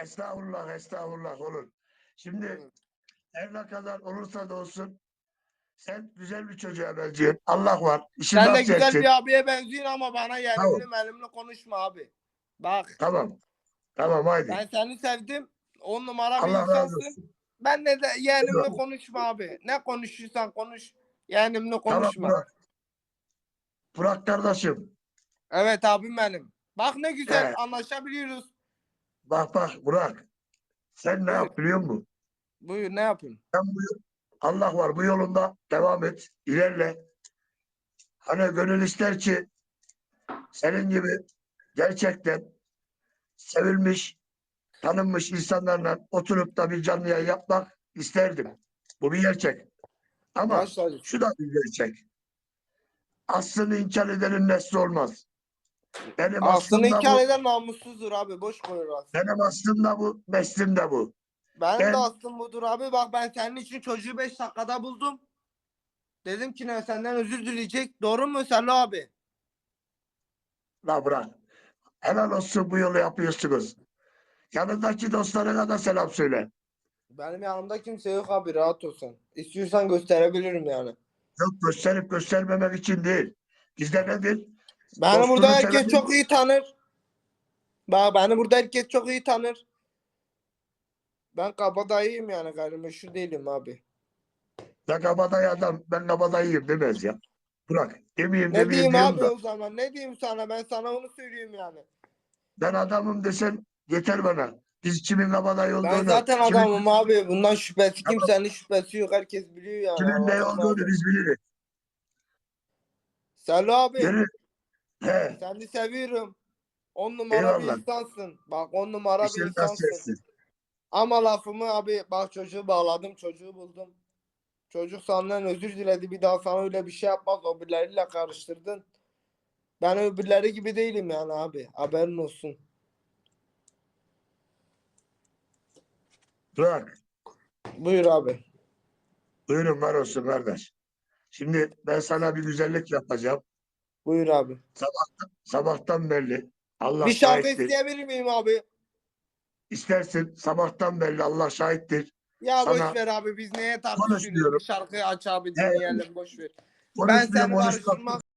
Estağfurullah, estağfurullah olur. Şimdi her ne kadar olursa da olsun sen güzel bir çocuğa benziyorsun. Allah var. İşin Sen de güzel etsin. bir abiye benziyorsun ama bana yerimli Tamam. melimli konuşma abi. Bak Tamam. Tamam haydi. ben seni sevdim. On numara bir Allah razı insansın. Ben de, de yeğenimle Tamam. konuşma abi. Ne konuşursan konuş. Tamam konuşma. Burak. Burak kardeşim. Evet abim benim. Bak ne güzel Evet. anlaşabiliyoruz. Bak bak Burak. Sen ne yap biliyor musun? Buyur ne yapayım? Sen bu Allah var bu yolunda devam et. ilerle. Hani gönül ister ki senin gibi gerçekten sevilmiş, tanınmış insanlarla oturup da bir canlı yayın yapmak isterdim. Bu bir gerçek. Ama Baş tacı. şu da bir gerçek. Aslını inkar edenin nesli olmaz. Benim Aslını aslında inkar bu, eden namussuzdur abi. Boş koyur aslında. benim aslında bu, meslim de bu. Benim Ben- de aslım budur abi. Bak ben senin için çocuğu 5 dakikada buldum. Dedim ki ne senden özür dileyecek. Doğru mu Selo abi? La bırak. Helal olsun bu yolu yapıyorsunuz. Yanındaki dostlarına da selam söyle. Benim yanımda kimse yok abi rahat ol sen. İstiyorsan gösterebilirim yani. Yok gösterip göstermemek için değil. Bizde nedir? Beni burada herkes çok iyi tanır. Bak beni burada herkes çok iyi tanır. Ben kabadayıyım yani gayrimeşhur değilim abi. Ya kabadayı adam ben kabadayıyım demez ya. Bırak. Demeyeyim Ne demeyeyim diyeyim diyorum abi da. o zaman? Ne diyeyim sana? Ben sana onu söyleyeyim yani. Ben adamım desen yeter bana. Biz kimin kabadayı olduğunu, Ben zaten kimin, adamım abi. Bundan şüphesi kimsenin şüphesi yok. Herkes biliyor yani. kimin ne Anladın mı olduğunu abi? biz biliriz. Selo abi. Yürü. He. Seni seviyorum. On numara bir Eyvallah. insansın. Bak on numara bir rast insansın. Ama lafımı abi bak çocuğu bağladım. Çocuğu buldum. Çocuk senden özür diledi. Bir daha sana öyle bir şey yapmaz. O birileriyle karıştırdın. Ben öbürleri gibi değilim yani abi. Haberin olsun. Bırak. Buyur abi. Buyurun var olsun kardeş. Şimdi ben sana bir güzellik yapacağım. Buyur abi. Sabahtan belli. Allah bir şarkı şahittir. isteyebilir miyim abi? İstersin sabahtan belli Allah şahittir. Ya Sana boş ver abi biz neye tartışıyoruz? şarkıyı aç abi Evet. dinleyelim boş ver. Ben seni barıştırmak